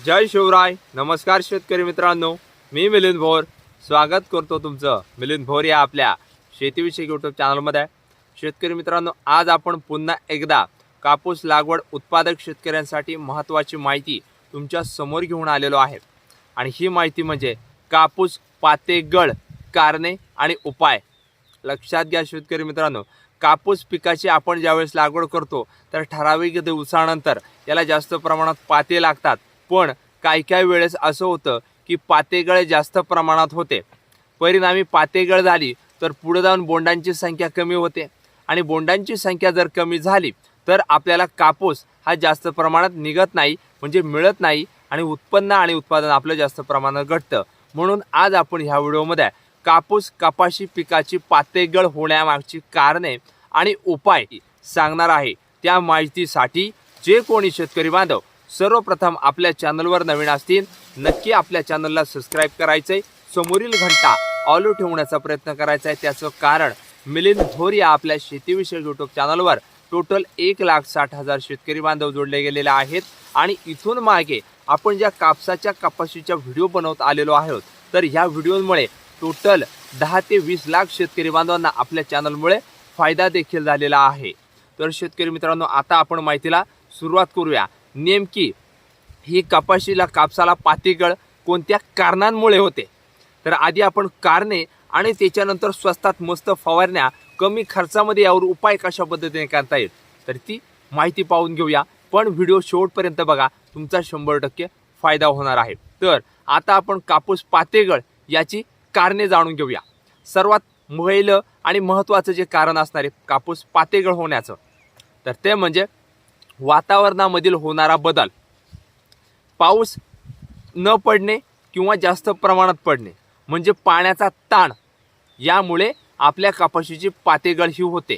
जय शिवराय. नमस्कार शेतकरी मित्रांनो. मी मिलिंद भोर. स्वागत करतो तुमचं मिलिंद भोर या आपल्या शेतीविषयक यूट्यूब चॅनलमध्ये शेतकरी मित्रांनो आज आपण पुन्हा एकदा कापूस लागवड उत्पादक शेतकऱ्यांसाठी महत्त्वाची माहिती तुमच्यासमोर घेऊन आलेलो आहे. आणि ही माहिती म्हणजे कापूस पातेगळ कारणे आणि उपाय. लक्षात घ्या शेतकरी मित्रांनो कापूस पिकाची आपण ज्यावेळेस लागवड करतो तर ठराविक दिवसानंतर याला जास्त प्रमाणात पाते लागतात. पण काही काही वेळेस असं होतं की पातेगळ जास्त प्रमाणात होते. परिणामी पातेगळ झाली तर पुढे जाऊन बोंडांची संख्या कमी होते. आणि बोंडांची संख्या जर कमी झाली तर आपल्याला कापूस हा जास्त प्रमाणात निघत नाही म्हणजे मिळत नाही आणि उत्पन्न आणि उत्पादन आपलं जास्त प्रमाणात घटतं. म्हणून आज आपण ह्या व्हिडिओमध्ये कापूस कपाशी पिकाची पातेगळ होण्यामागची कारणे आणि उपाय सांगणार आहे. त्या माहितीसाठी जे कोणी शेतकरी बांधव सर्वप्रथम आपल्या चॅनलवर नवीन असतील नक्की आपल्या चॅनलला सबस्क्राईब करायचंय. समोरील घंटा ऑलो ठेवण्याचा प्रयत्न करायचा आहे त्याचं कारण मिलिंद भोर या आपल्या शेतीविषयक यूट्यूब चॅनलवर टोटल एक लाख साठ हजार शेतकरी बांधव जोडले गेलेले आहेत. आणि इथून मागे आपण ज्या कापसाच्या कपाशीच्या व्हिडिओ बनवत आलेलो आहोत तर ह्या व्हिडिओमुळे टोटल दहा ते वीस लाख शेतकरी बांधवांना आपल्या चॅनलमुळे फायदा देखील झालेला आहे. तर शेतकरी मित्रांनो आता आपण माहितीला सुरुवात करूया. नेमकी ही कपाशीला कापसाला पातीगळ कोणत्या कारणांमुळे होते? तर आधी आपण कारणे आणि त्याच्यानंतर स्वस्तात मस्त फवारण्या कमी खर्चामध्ये यावर उपाय कशा पद्धतीने करता येईल? तर ती माहिती पाहून घेऊया. पण व्हिडिओ शेवटपर्यंत बघा. तुमचा शंभर टक्के फायदा होणार आहे. तर आता आपण कापूस पातेगळ याची कारणे जाणून घेऊया. सर्वात पहिलं आणि महत्त्वाचं जे कारण असणार आहे कापूस पातेगळ होण्याचं तर ते म्हणजे वातावरणामधील होणारा बदल. पाऊस न पडणे किंवा जास्त प्रमाणात पडणे म्हणजे पाण्याचा ताण यामुळे आपल्या कपाशीची पातेगळ ही होते.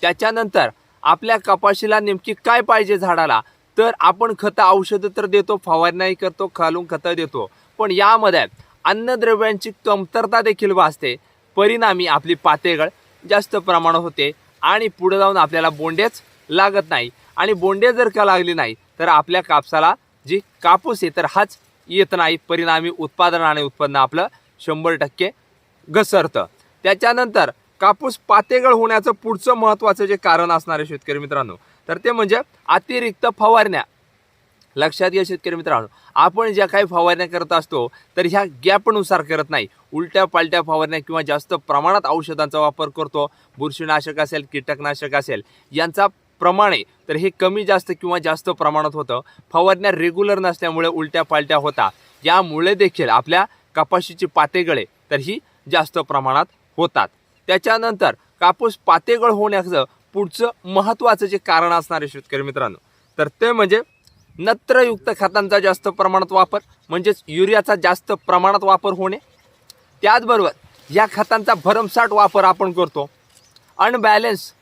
त्याच्यानंतर आपल्या कपाशीला नेमकी काय पाहिजे झाडाला? तर आपण खतं औषधं तर देतो फवारणाही करतो खालून खतं देतो पण यामध्ये अन्नद्रव्यांची कमतरता देखील भासते. परिणामी आपली पातेगळ जास्त प्रमाणात होते आणि पुढे जाऊन आपल्याला बोंडेच लागत नाही. आणि बोंडे जर का लागली नाही तर आपल्या कापसाला जी कापूस आहे तर हाच येत नाही. परिणामी उत्पादन आणि उत्पन्न आपलं शंभर टक्के घसरतं. त्याच्यानंतर कापूस पातेगळ होण्याचं पुढचं महत्त्वाचं जे कारण असणार आहे शेतकरी मित्रांनो तर ते म्हणजे अतिरिक्त फवारण्या. लक्षात घ्या शेतकरी मित्रांनो आपण ज्या काही फवारण्या करत असतो तर ह्या गॅपनुसार करत नाही. उलट्या पालट्या फवारण्या किंवा जास्त प्रमाणात औषधांचा वापर करतो. बुरशीनाशक असेल कीटकनाशक असेल यांचा प्रमाणे तर हे कमी जास्त किंवा जास्त प्रमाणात होतं. फवारण्या रेग्युलर नसल्यामुळे उलट्या पालट्या होता. यामुळे देखील आपल्या कपाशीची पातेगळे तर ही जास्त प्रमाणात होतात. त्याच्यानंतर कापूस पातेगळ होण्याचं पुढचं महत्त्वाचं जे कारण असणार आहे शेतकरी मित्रांनो तर ते म्हणजे नत्रयुक्त खतांचा जास्त प्रमाणात वापर म्हणजेच युरियाचा जास्त प्रमाणात वापर होणे. त्याचबरोबर या खतांचा भरमसाठ वापर आपण करतो. अनबॅलेन्स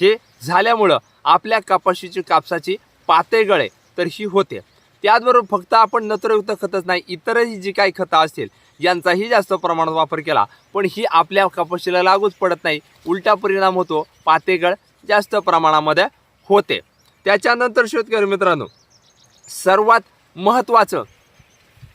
हे झाल्यामुळं आपल्या कपाशीची कापसाची पातेगळे तर ही होते. त्याचबरोबर फक्त आपण नत्रयुक्त खतच नाही इतरही जी काही खतं असतील यांचाही जास्त प्रमाणात वापर केला. पण ही आपल्या कपाशीला लागूच पडत नाही. उलटा परिणाम होतो पातेगळ जास्त प्रमाणामध्ये होते. त्याच्यानंतर शेतकरी मित्रांनो सर्वात महत्त्वाचं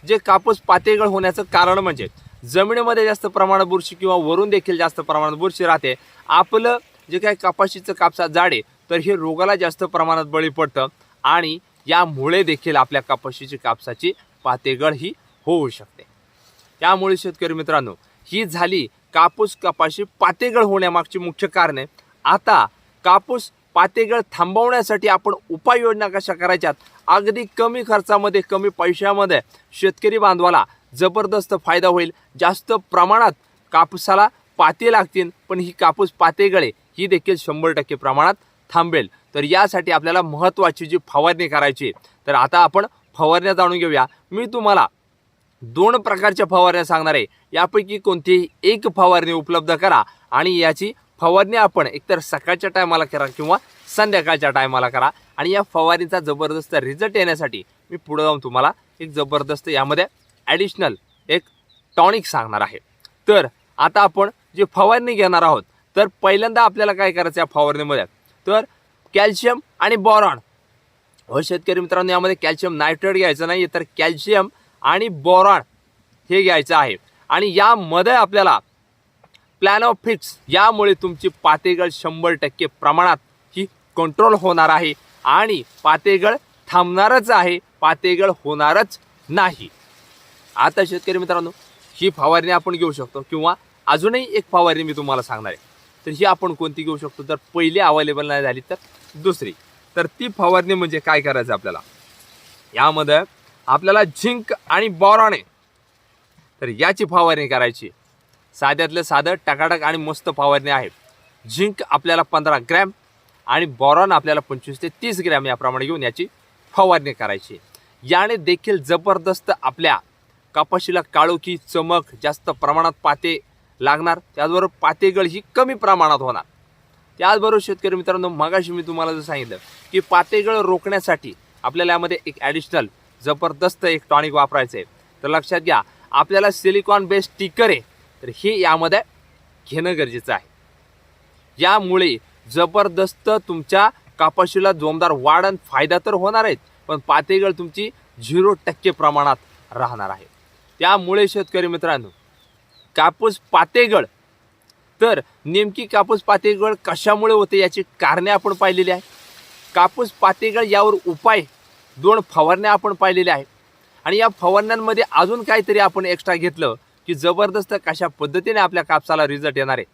जे कापूस पातेगळ होण्याचं कारण म्हणजे जमिनीमध्ये जास्त प्रमाणात बुरशी किंवा वरून देखील जास्त प्रमाणात बुरशी राहते. आपलं जे काही कपाशीचं कापसात जाडे तर हे रोगाला जास्त प्रमाणात बळी पडतं आणि यामुळे देखील आपल्या कपाशीची कापसाची पातेगळ ही होऊ शकते. त्यामुळे शेतकरी मित्रांनो ही झाली कापूस कपाशी पातेगळ होण्यामागची मुख्य कारणे. आता कापूस पातेगळ थांबवण्यासाठी आपण उपाययोजना कशा करायच्यात? अगदी कमी खर्चामध्ये कमी पैशामध्ये शेतकरी बांधवाला जबरदस्त फायदा होईल. जास्त प्रमाणात कापसाला पाते लागतील पण ही कापूस पातेगळे ही देखील शंभर टक्के प्रमाणात थांबेल. तर यासाठी आपल्याला महत्त्वाची जी फवारणी करायची आहे, तर आता आपण फवारण्या जाणून घेऊया. मी तुम्हाला दोन प्रकारच्या फवारण्या सांगणार आहे. यापैकी कोणतीही एक फवारणी उपलब्ध करा आणि याची फवारणी आपण एकतर सकाळच्या टायमाला करा किंवा संध्याकाळच्या टायमाला करा. आणि या फवारणीचा जबरदस्त रिझल्ट येण्यासाठी मी पुढे जाऊन तुम्हाला एक जबरदस्त यामध्ये ॲडिशनल एक टॉनिक सांगणार आहे. तर आता आपण जे फवारणी घेणार आहोत तर पहिल्यांदा आपल्याला काय करायचं या फवारणीमध्ये? तर कॅल्शियम आणि बॉरॉन. हो शेतकरी मित्रांनो यामध्ये कॅल्शियम नायट्रेट घ्यायचं नाही तर कॅल्शियम आणि बोरॉन हे घ्यायचं आहे. आणि यामध्ये आपल्याला प्लॅनोफिक्स यामुळे तुमची पातेगळ शंभर टक्के प्रमाणात ही कंट्रोल होणार आहे आणि पातेगळ थांबणारच आहे पातेगळ होणारच नाही. आता शेतकरी मित्रांनो ही फवारणी आपण घेऊ शकतो किंवा अजूनही एक फवारणी मी तुम्हाला सांगणार आहे. तर ही आपण कोणती घेऊ शकतो? जर पहिली अवेलेबल नाही झाली तर दुसरी. तर ती फवारणी म्हणजे काय करायचं आपल्याला? यामध्ये आपल्याला झिंक आणि बॉरॉने आहे. तर याची फवारणी करायची. साध्यातलं साधं टकाटक आणि मस्त फवारणी आहे. झिंक आपल्याला पंधरा ग्रॅम आणि बॉरॉन आपल्याला पंचवीस ते तीस ग्रॅम याप्रमाणे घेऊन याची फवारणी करायची. याने देखील जबरदस्त आपल्या कपाशीला काळोखी चमक जास्त प्रमाणात पाते लागणार. त्याचबरोबर पातेगळ ही कमी प्रमाणात होणार. त्याचबरोबर शेतकरी मित्रांनो मगाशी मी तुम्हाला जर सांगितलं की पातेगळ रोखण्यासाठी आपल्याला यामध्ये एक ॲडिशनल जबरदस्त एक टॉनिक वापरायचं आहे. तर लक्षात घ्या आपल्याला सिलिकॉन बेस्ड स्टिकर आहे तर हे यामध्ये घेणं गरजेचं आहे. यामुळे जबरदस्त तुमच्या कापाशीला जोमदार वाढ आणि फायदा तर होणार आहेत पण पातेगळ तुमची झिरो टक्के प्रमाणात राहणार आहे. त्यामुळे शेतकरी मित्रांनो कापूस पातेगळ. तर नेमकी कापूस पातेगळ कशामुळे होते याची कारणे आपण पाहिलेली आहे कापूस पातेगळ यावर उपाय दोन फवारण्या आपण पाहिलेल्या आहेत. आणि या फवारण्यांमध्ये अजून काहीतरी आपण एक्स्ट्रा घेतलं की जबरदस्त कशा पद्धतीने आपल्या कापसाला रिझल्ट येणार आहे.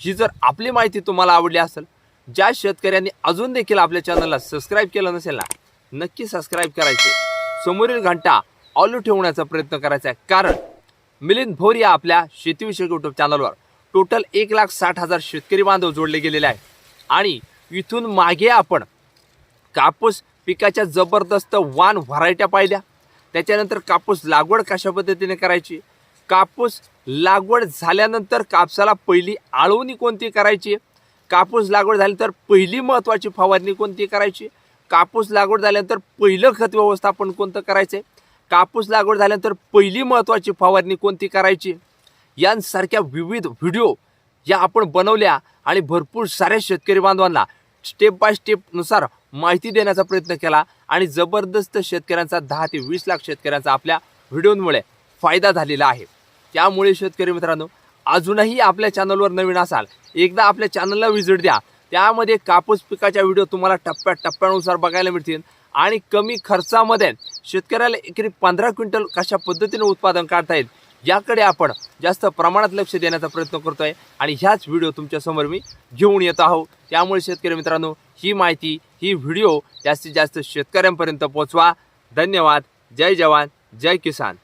ही जर आपली माहिती तुम्हाला आवडली असेल ज्या शेतकऱ्यांनी अजून देखील आपल्या चॅनलला सबस्क्राईब केलं नसेल ना नक्की सबस्क्राईब करायचे. समोरील घंटा ऑलू ठेवण्याचा प्रयत्न करायचा आहे. कारण मिलिंद भोर या आपल्या शेतीविषयक युट्यूब चॅनलवर टोटल एक लाख साठ हजार शेतकरी बांधव जोडले गेलेले आहे आणि इथून मागे आपण कापूस पिकाच्या जबरदस्त वान व्हरायट्या पाहिल्या. त्याच्यानंतर कापूस लागवड कशा पद्धतीने करायची? कापूस लागवड झाल्यानंतर कापसाला पहिली आळवणी कोणती करायची? कापूस लागवड झाल्यानंतर पहिली महत्त्वाची फवारणी कोणती करायची? कापूस लागवड झाल्यानंतर पहिलं खत व्यवस्थापन कोणतं करायचं? आहे कापूस लागवड झाल्यानंतर पहिली महत्त्वाची फवारणी कोणती करायची? यांसारख्या विविध व्हिडिओ या आपण बनवल्या आणि भरपूर साऱ्या शेतकरी बांधवांना स्टेप बाय स्टेपनुसार माहिती देण्याचा प्रयत्न केला आणि जबरदस्त शेतकऱ्यांचा दहा ते वीस लाख शेतकऱ्यांचा आपल्या व्हिडिओंमुळे फायदा झालेला आहे. त्यामुळे शेतकरी मित्रांनो अजूनही आपल्या चॅनलवर नवीन असाल एकदा आपल्या चॅनलला व्हिजिट द्या. त्यामध्ये कापूस पिकाच्या व्हिडिओ तुम्हाला टप्प्या टप्प्यानुसार बघायला मिळतील आणि कमी खर्चामध्ये शेतकऱ्याला एकरी पंधरा क्विंटल कशा पद्धतीने उत्पादन काढता येईल याकडे आपण जास्त प्रमाणात लक्ष देण्याचा प्रयत्न करतो आहे आणि ह्याच व्हिडिओ तुमच्यासमोर मी घेऊन येत आहो. त्यामुळे शेतकरी मित्रांनो ही माहिती ही व्हिडिओ जास्तीत जास्त शेतकऱ्यांपर्यंत पोहोचवा धन्यवाद. जय जवान. जय किसान.